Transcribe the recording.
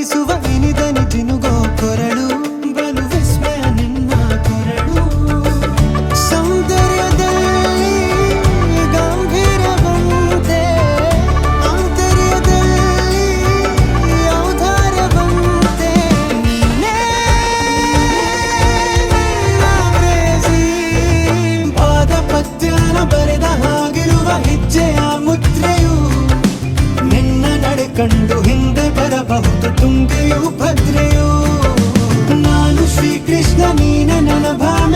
ನುಡಿಸುವ ವಿನಿದನಿ ಜಿನುಗೋ ಕೊರಳು, ಬಲು ನಿನ್ನ ಕೊರಳು. ಸೌಂದರ್ಯದಲ್ಲಿ ಗಂಭೀರವಂತೆ, ಆಂತರ್ಯದಲ್ಲಿ ಔದಾರ್ಯವಂತೆ. ನೀನೇ ನನ್ನ ಪ್ರೇಯಸಿ ಪಾದ ಪದ್ಯನ ಬರೆದ ಹಾಗಿರುವ ಹೆಜ್ಜೆಯ ಮುದ್ರೆಯು ನಿನ್ನ ನಡೆ ಕಂಡು ಹಿಂದೆ ಗಂಗೆಯು ಭದ್ರೆಯು ನಾನು ಶ್ರೀಕೃಷ್ಣ ನೀನ ನನ್ನ ಭಾನ